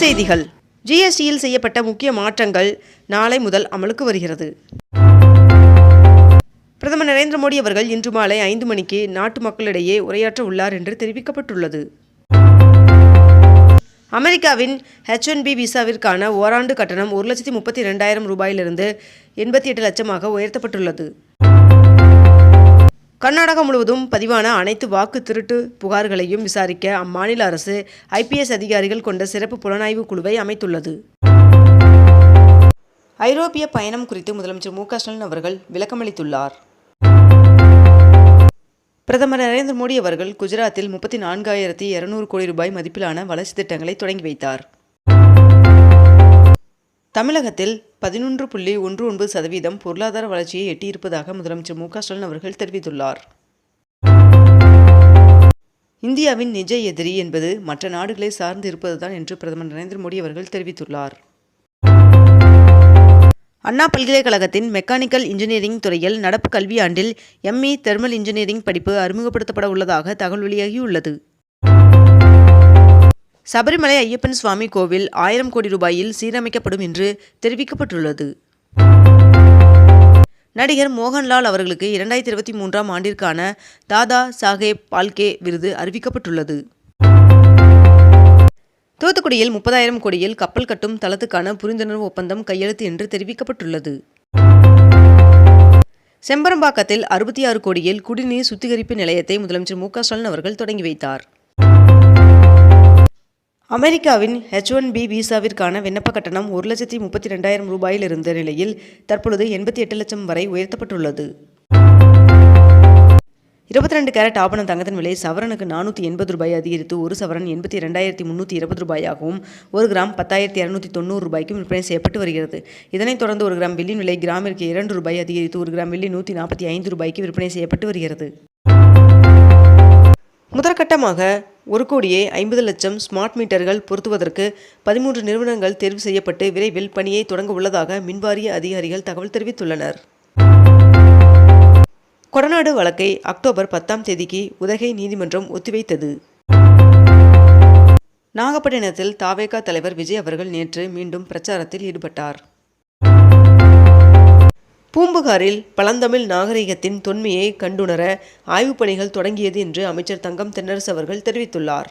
செய்திகள். ஜிஎஸ்டியில் செய்யப்பட்ட முக்கிய மாற்றங்கள் நாளை முதல் அமலுக்கு வருகிறது. பிரதமர் நரேந்திர மோடி அவர்கள் இன்று மாலை ஐந்து மணிக்கு நாட்டு மக்களிடையே உரையாற்ற உள்ளார் என்று தெரிவிக்கப்பட்டுள்ளது. அமெரிக்காவின் ஹெச் ஒன் பி விசாவிற்கான ஓராண்டு கட்டணம் ஒரு லட்சத்தி முப்பத்தி ரெண்டாயிரம் ரூபாயிலிருந்து எண்பத்தி எட்டு லட்சமாக உயர்த்தப்பட்டுள்ளது. கர்நாடகம் முழுவதும் பதிவான அனைத்து வாக்கு திருட்டு புகார்களையும் விசாரிக்க அம்மாநில அரசு ஐபிஎஸ் அதிகாரிகள் கொண்ட சிறப்பு புலனாய்வு குழுவை அமைத்துள்ளது. ஐரோப்பிய பயணம் குறித்து முதலமைச்சர் மு ஸ்டாலின் அவர்கள் விளக்கமளித்துள்ளார். பிரதமர் நரேந்திர மோடி அவர்கள் குஜராத்தில் முப்பத்தி நான்காயிரத்தி இருநூறு கோடி ரூபாய் மதிப்பிலான வளர்ச்சி திட்டங்களை தொடங்கி வைத்தார். தமிழகத்தில் பதினொன்று புள்ளி ஒன்று ஒன்பது சதவீதம் பொருளாதார வளர்ச்சியை எட்டியிருப்பதாக முதலமைச்சர் மு ஸ்டாலின் அவர்கள் தெரிவித்துள்ளார். இந்தியாவின் நிஜ எதிரி என்பது மற்ற நாடுகளை சார்ந்து இருப்பதுதான் என்று பிரதமர் நரேந்திர மோடி அவர்கள் தெரிவித்துள்ளார். அண்ணா பல்கலைக்கழகத்தின் மெக்கானிக்கல் இன்ஜினியரிங் துறையில் நடப்பு கல்வியாண்டில் எம்இ தெர்மல் இன்ஜினியரிங் படிப்பு அறிமுகப்படுத்தப்பட உள்ளதாக தகவல் வெளியாகியுள்ளது. சபரிமலை ஐயப்பன் சுவாமி கோவில் ஆயிரம் கோடி ரூபாயில் சீரமைக்கப்படும் என்று தெரிவிக்கப்பட்டுள்ளது. நடிகர் மோகன்லால் அவர்களுக்கு இரண்டாயிரத்தி இருபத்தி மூன்றாம் ஆண்டிற்கான தாதா சாஹேப் பால்கே விருது அறிவிக்கப்பட்டுள்ளது. தூத்துக்குடியில் முப்பதாயிரம் கோடியில் கப்பல் கட்டும் தளத்துக்கான புரிந்துணர்வு ஒப்பந்தம் கையெழுத்து என்று தெரிவிக்கப்பட்டுள்ளது. செம்பரம்பாக்கத்தில் அறுபத்தி ஆறு கோடியில் குடிநீர் சுத்திகரிப்பு நிலையத்தை முதலமைச்சர் மு க ஸ்டாலின் அவர்கள் தொடங்கி வைத்தார். அமெரிக்காவின் ஹெச் ஒன் பி விசாவிற்கான விண்ணப்ப கட்டணம் ஒரு லட்சத்தி முப்பத்தி ரெண்டாயிரம் ரூபாயில் இருந்த நிலையில் தற்பொழுது எண்பத்தி எட்டு லட்சம் வரை உயர்த்தப்பட்டுள்ளது. இருபத்தி ரெண்டு கேரட் ஆபண தங்கத்தின் விலை சவரனுக்கு நானூற்றி எண்பது ரூபாய் அதிகரித்து ஒரு சவரன் எண்பத்தி ரெண்டாயிரத்தி முந்நூற்றி இருபது ரூபாயாகவும் ஒரு கிராம் பத்தாயிரத்தி இரநூத்தி தொண்ணூறு ரூபாய்க்கும் விற்பனை செய்யப்பட்டு வருகிறது. இதனைத் தொடர்ந்து ஒரு கிராம் வெள்ளியின் விலை கிராமிற்கு இரண்டு ரூபாய் அதிகரித்து ஒரு கிராம் வெள்ளி நூற்றி நாற்பத்தி ஐந்து ரூபாய்க்கு விற்பனை செய்யப்பட்டு வருகிறது. முதற்கட்டமாக ஒரு கோடியே ஐம்பது லட்சம் ஸ்மார்ட் மீட்டர்கள் பொருத்துவதற்கு பதிமூன்று நிறுவனங்கள் தேர்வு செய்யப்பட்டு விரைவில் பணியை தொடங்க உள்ளதாக மின்வாரிய அதிகாரிகள் தகவல் தெரிவித்துள்ளனர். கொடநாடு வழக்கை அக்டோபர் பத்தாம் தேதிக்கு உதகை நீதிமன்றம் ஒத்திவைத்தது. நாகப்பட்டினத்தில் தாவேகா தலைவர் விஜய் அவர்கள் நேற்று மீண்டும் பிரச்சாரத்தில் ஈடுபட்டார். பூம்புகாரில் பழந்தமிழ் நாகரிகத்தின் தொன்மையை கண்டுணர ஆய்வுப் பணிகள் தொடங்கியது என்று அமைச்சர் தங்கம் தென்னரசு அவர்கள் தெரிவித்துள்ளார்.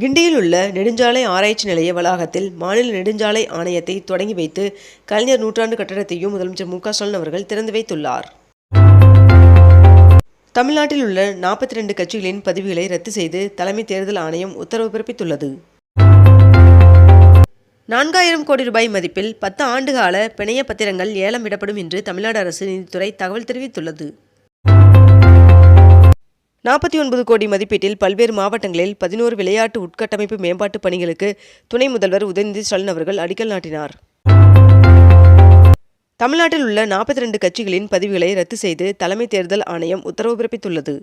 கிண்டியில் உள்ள நெடுஞ்சாலை ஆராய்ச்சி நிலைய வளாகத்தில் மாநில நெடுஞ்சாலை ஆணையத்தை தொடங்கி வைத்து கலைஞர் நூற்றாண்டு கட்டடத்தையும் முதலமைச்சர் மு க ஸ்டாலின் அவர்கள் திறந்து வைத்துள்ளார். தமிழ்நாட்டில் உள்ள நாற்பத்தி ரெண்டு கட்சிகளின் பதிவுகளை ரத்து செய்து தலைமை தேர்தல் ஆணையம் உத்தரவு பிறப்பித்துள்ளது. நான்காயிரம் கோடி ரூபாய் மதிப்பில் பத்து ஆண்டுகால பிணைய பத்திரங்கள் ஏலம் விடப்படும் என்று தமிழ்நாடு அரசு நிதித்துறை தகவல் தெரிவித்துள்ளது. நாற்பத்தி ஒன்பது கோடி மதிப்பீட்டில் பல்வேறு மாவட்டங்களில் பதினோரு விளையாட்டு உட்கட்டமைப்பு மேம்பாட்டு பணிகளுக்கு துணை முதல்வர் உதயநிதி ஸ்டாலின் அவர்கள் அடிக்கல் நாட்டினார். தமிழ்நாட்டில் உள்ள நாற்பத்தி ரெண்டு கட்சிகளின் பதிவுகளை ரத்து செய்து தலைமை தேர்தல் ஆணையம் உத்தரவு பிறப்பித்துள்ளது.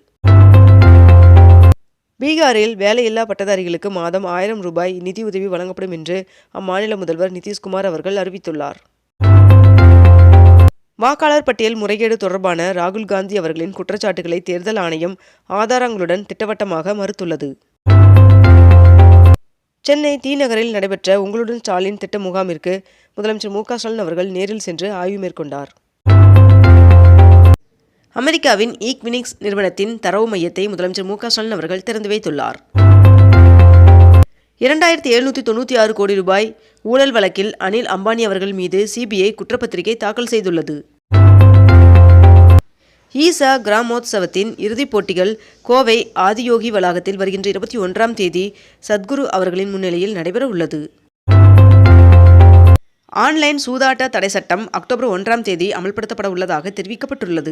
பீகாரில் வேலையில்லா பட்டதாரிகளுக்கு மாதம் ஆயிரம் ரூபாய் நிதியுதவி வழங்கப்படும் என்று அம்மாநில முதல்வர் நிதிஷ்குமார் அவர்கள் அறிவித்துள்ளார். வாக்காளர் பட்டியல் முறைகேடு தொடர்பான ராகுல் காந்தி அவர்களின் குற்றச்சாட்டுகளை தேர்தல் ஆணையம் ஆதாரங்களுடன் திட்டவட்டமாக மறுத்துள்ளது. சென்னை தீநகரில் நடைபெற்ற உங்களுடன் ஸ்டாலின் திட்ட முகாமிற்கு முதலமைச்சர் மு க ஸ்டாலின் அவர்கள் நேரில் சென்று ஆய்வு மேற்கொண்டார். அமெரிக்காவின் ஈக்வினிக்ஸ் நிறுவனத்தின் தரவு மையத்தை முதலமைச்சர் மு க ஸ்டாலின் அவர்கள் திறந்து வைத்துள்ளார். இரண்டாயிரத்தி எழுநூற்றி தொண்ணூற்றி ஆறு கோடி ரூபாய் ஊழல் வழக்கில் அனில் அம்பானி அவர்கள் மீது சிபிஐ குற்றப்பத்திரிகை தாக்கல் செய்துள்ளது. ஈசா கிராமோத்சவத்தின் இறுதிப் போட்டிகள் கோவை ஆதியோகி வளாகத்தில் வருகின்ற இருபத்தி ஒன்றாம் தேதி சத்குரு அவர்களின் முன்னிலையில் நடைபெற உள்ளது. ஆன்லைன் சூதாட்ட தடை சட்டம் அக்டோபர் ஒன்றாம் தேதி அமல்படுத்தப்பட உள்ளதாக தெரிவிக்கப்பட்டுள்ளது.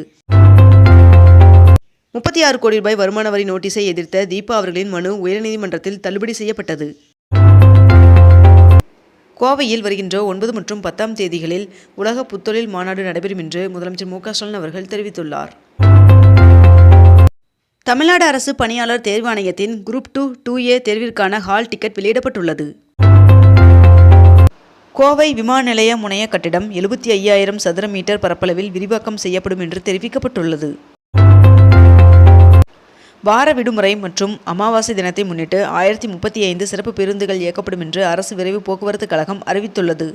முப்பத்தி ஆறு கோடி ரூபாய் வருமான வரி நோட்டீஸை எதிர்த்த தீபா அவர்களின் மனு உயர்நீதிமன்றத்தில் தள்ளுபடி செய்யப்பட்டது. கோவையில் வருகின்ற ஒன்பது மற்றும் பத்தாம் தேதிகளில் உலக புத்தொழில் மாநாடு நடைபெறும் என்று முதலமைச்சர் மு ஸ்டாலின் அவர்கள் தெரிவித்துள்ளார். தமிழ்நாடு அரசு பணியாளர் தேர்வாணையத்தின் குரூப் டூ டூ ஏ தேர்விற்கான ஹால் டிக்கெட் வெளியிடப்பட்டுள்ளது. கோவை விமான நிலைய முனைய கட்டிடம் எழுபத்தி ஐயாயிரம் சதுர மீட்டர் பரப்பளவில் விரிவாக்கம் செய்யப்படும் என்று தெரிவிக்கப்பட்டுள்ளது. வார விடுமுறை மற்றும் அமாவாசை தினத்தை முன்னிட்டு ஆயிரத்தி முப்பத்தி ஐந்து சிறப்பு பேருந்துகள் இயக்கப்படும் என்று அரசு விரைவு போக்குவரத்து கழகம் அறிவித்துள்ளது.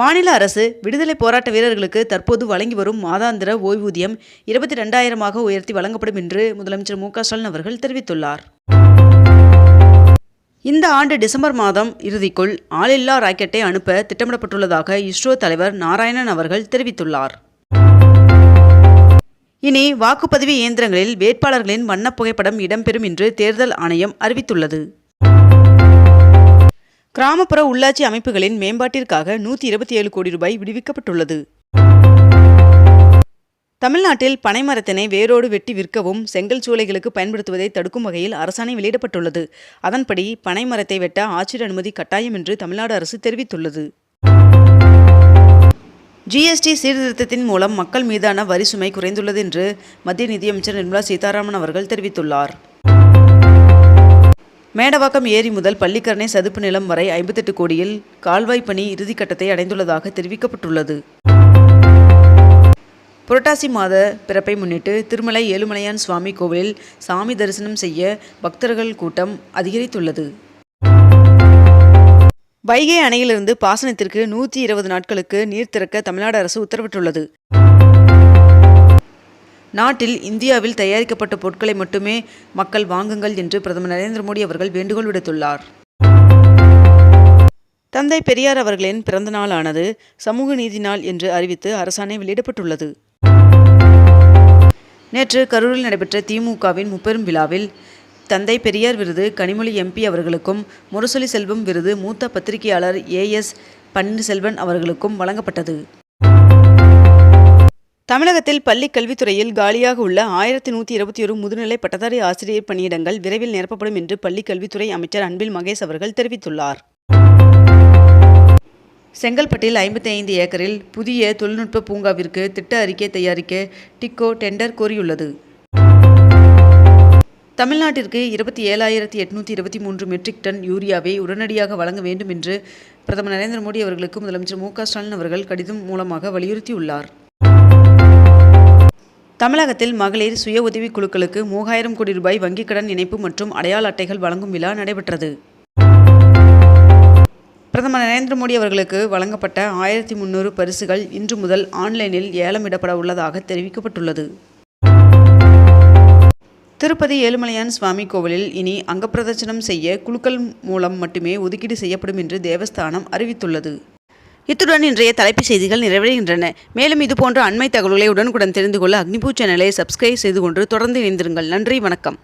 மாநில அரசு விடுதலை போராட்ட வீரர்களுக்கு தற்போது வழங்கி வரும் மாதாந்திர ஓய்வூதியம் இருபத்தி ரெண்டாயிரமாக உயர்த்தி வழங்கப்படும் என்று முதலமைச்சர் மு ஸ்டாலின் அவர்கள் தெரிவித்துள்ளார். இந்த ஆண்டு டிசம்பர் மாதம் இறுதிக்குள் ஆளில்லா ராக்கெட்டை அனுப்ப திட்டமிடப்பட்டுள்ளதாக இஸ்ரோ தலைவர் நாராயணன் அவர்கள் தெரிவித்துள்ளார். இனி வாக்குப்பதிவு இயந்திரங்களில் வேட்பாளர்களின் வண்ணப் புகைப்படம் இடம்பெறும் என்று தேர்தல் ஆணையம் அறிவித்துள்ளது. கிராமப்புற உள்ளாட்சி அமைப்புகளின் மேம்பாட்டிற்காக நூற்றி இருபத்தி ஏழு கோடி ரூபாய் விடுவிக்கப்பட்டுள்ளது. தமிழ்நாட்டில் பனைமரத்தினை வேரோடு வெட்டி விற்கவும் செங்கல் சூளைகளுக்கு பயன்படுத்துவதை தடுக்கும் வகையில் அரசாணை வெளியிடப்பட்டுள்ளது. அதன்படி பனைமரத்தை வெட்ட ஆட்சியர் அனுமதி கட்டாயம் என்று தமிழ்நாடு அரசு தெரிவித்துள்ளது. ஜிஎஸ்டி சீர்திருத்தத்தின் மூலம் மக்கள் மீதான வரி சுமை குறைந்துள்ளது என்று மத்திய நிதியமைச்சர் நிர்மலா சீதாராமன் அவர்கள் தெரிவித்துள்ளார். மேடவாக்கம் ஏரி முதல் பள்ளிக்கரணை சதுப்பு நிலம் வரை ஐம்பத்தெட்டு கோடியில் கால்வாய் பணி இறுதிக்கட்டத்தை அடைந்துள்ளதாக தெரிவிக்கப்பட்டுள்ளது. புரட்டாசி மாத பிறப்பை முன்னிட்டு திருமலை ஏழுமலையான் சுவாமி கோவிலில் சாமி தரிசனம் செய்ய பக்தர்கள் கூட்டம் அதிகரித்துள்ளது. வைகை அணையிலிருந்து பாசனத்திற்கு நூற்றி இருபது நாட்களுக்கு நீர் திறக்க தமிழ்நாடு அரசு உத்தரவிட்டுள்ளது. நாட்டில் இந்தியாவில் தயாரிக்கப்பட்ட பொருட்களை மட்டுமே மக்கள் வாங்குங்கள் என்று பிரதமர் நரேந்திர மோடி அவர்கள் வேண்டுகோள் விடுத்துள்ளார். தந்தை பெரியார் அவர்களின் பிறந்த நாளானது சமூக நீதி நாள் என்று அறிவித்து அரசாணை வெளியிடப்பட்டுள்ளது. நேற்று கரூரில் நடைபெற்ற திமுகவின் முப்பெரும் விழாவில் தந்தை பெரியார் விருது கனிமொழி எம்பி அவர்களுக்கும் முரசொலி செல்வம் விருது மூத்த பத்திரிகையாளர் ஏஎஸ் பன்னீர்செல்வன் அவர்களுக்கும் வழங்கப்பட்டது. தமிழகத்தில் பள்ளிக் கல்வித்துறையில் காலியாக உள்ள ஆயிரத்தி நூற்றி இருபத்தி ஒரு முதுநிலை பட்டதாரி ஆசிரியர் பணியிடங்கள் விரைவில் நிரப்பப்படும் என்று பள்ளிக் கல்வித்துறை அமைச்சர் அன்பில் மகேஷ் அவர்கள் தெரிவித்துள்ளார். செங்கல்பட்டில் ஐம்பத்தி ஐந்து ஏக்கரில் புதிய தொழில்நுட்ப பூங்காவிற்கு திட்ட அறிக்கை தயாரிக்க டிக்கோ டெண்டர் கோரியுள்ளது. தமிழ்நாட்டிற்கு இருபத்தி ஏழாயிரத்தி எட்நூற்றி இருபத்தி மூன்று மெட்ரிக் டன் யூரியாவை உடனடியாக வழங்க வேண்டும் என்று பிரதமர் நரேந்திர மோடி அவர்களுக்கு முதலமைச்சர் மு க ஸ்டாலின் அவர்கள் கடிதம் மூலமாக வலியுறுத்தியுள்ளார். தமிழகத்தில் மகளிர் சுய உதவிக் குழுக்களுக்கு மூவாயிரம் கோடி ரூபாய் வங்கிக் கடன் இணைப்பு மற்றும் அடையாள அட்டைகள் வழங்கும் விழா நடைபெற்றது. பிரதமர் நரேந்திர மோடி அவர்களுக்கு வழங்கப்பட்ட ஆயிரத்தி முன்னூறு பரிசுகள் இன்று முதல் ஆன்லைனில் ஏலமிடப்பட உள்ளதாக தெரிவிக்கப்பட்டுள்ளது. திருப்பதி ஏழுமலையான் சுவாமி கோவிலில் இனி அங்கப்பிரதட்சணம் செய்ய குழுக்கள் மூலம் மட்டுமே ஒதுக்கீடு செய்யப்படும் என்று தேவஸ்தானம் அறிவித்துள்ளது. இத்துடன் இன்றைய தலைப்புச் செய்திகள் நிறைவடைகின்றன. மேலும் இதுபோன்ற அண்மை தகவல்களை உடனுக்குடன் தெரிந்து கொள்ள அக்னிபூ சேனலை சப்ஸ்கிரைப் செய்து கொண்டு தொடர்ந்து இணைந்திருங்கள். நன்றி வணக்கம்.